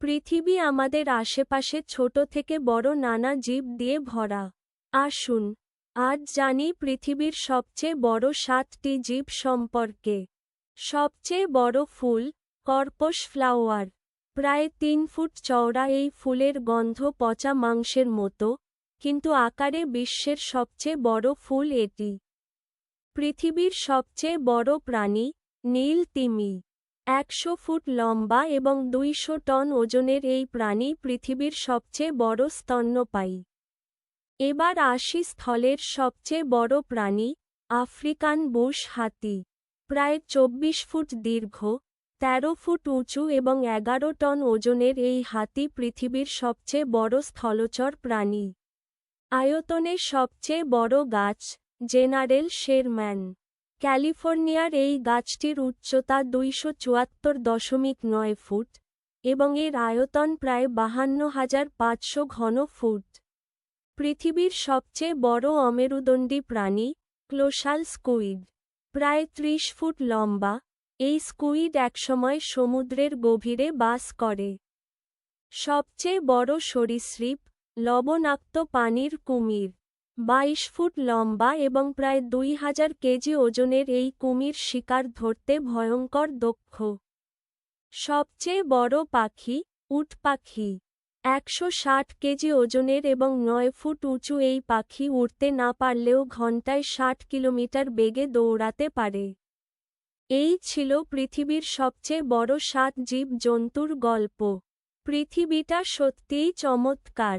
পৃথিবী আমাদের আশেপাশে ছোট থেকে বড় নানা জীব দিয়ে ভরা। আসুন, আজ জানি পৃথিবীর সবচেয়ে বড় সাতটি জীব সম্পর্কে। সবচেয়ে বড় ফুল কর্পস ফ্লাওয়ার। প্রায় তিন ফুট চওড়া এই ফুলের গন্ধ পচা মাংসের মতো, কিন্তু আকারে বিশ্বের সবচেয়ে বড় ফুল এটি। পৃথিবীর সবচেয়ে বড় প্রাণী, নীল তিমি। একশো ফুট লম্বা এবং দুইশো টন ওজনের এই প্রাণী পৃথিবীর সবচেয়ে বড় স্তন্যপায়ী। এবার আশি স্থলের সবচেয়ে বড় প্রাণী, আফ্রিকান বুশ হাতি। প্রায় চব্বিশ ফুট দীর্ঘ, তেরো ফুট উঁচু এবং এগারো টন ওজনের এই হাতি পৃথিবীর সবচেয়ে বড় স্থলচর প্রাণী। আয়তনে সবচেয়ে বড় গাছ, জেনারেল শেরম্যান। ক্যালিফোর্নিয়ার এই গাছটির উচ্চতা দুইশো চুয়াত্তর দশমিক নয় ফুট এবং এর আয়তন প্রায় বাহান্ন হাজার পাঁচশো ঘন ফুট। পৃথিবীর সবচেয়ে বড় অমেরুদণ্ডী প্রাণী ক্লোশাল স্কুইড, প্রায় ত্রিশ ফুট লম্বা। এই স্কুইড একসময় সমুদ্রের গভীরে বাস করে। সবচেয়ে বড় সরীসৃপ লবণাক্ত পানির কুমির। বাইশ ফুট লম্বা এবং প্রায় দুই হাজার কেজি ওজনের এই কুমির শিকার ধরতে ভয়ঙ্কর দক্ষ। সবচেয়ে বড় পাখি উট পাখি। একশো ষাট কেজি ওজনের এবং নয় ফুট উঁচু এই পাখি উড়তে না পারলেও ঘন্টায় ষাট কিলোমিটার বেগে দৌড়াতে পারে। এই ছিল পৃথিবীর সবচেয়ে বড় সাত জীব জন্তুর গল্প। পৃথিবীটা সত্যিই চমৎকার।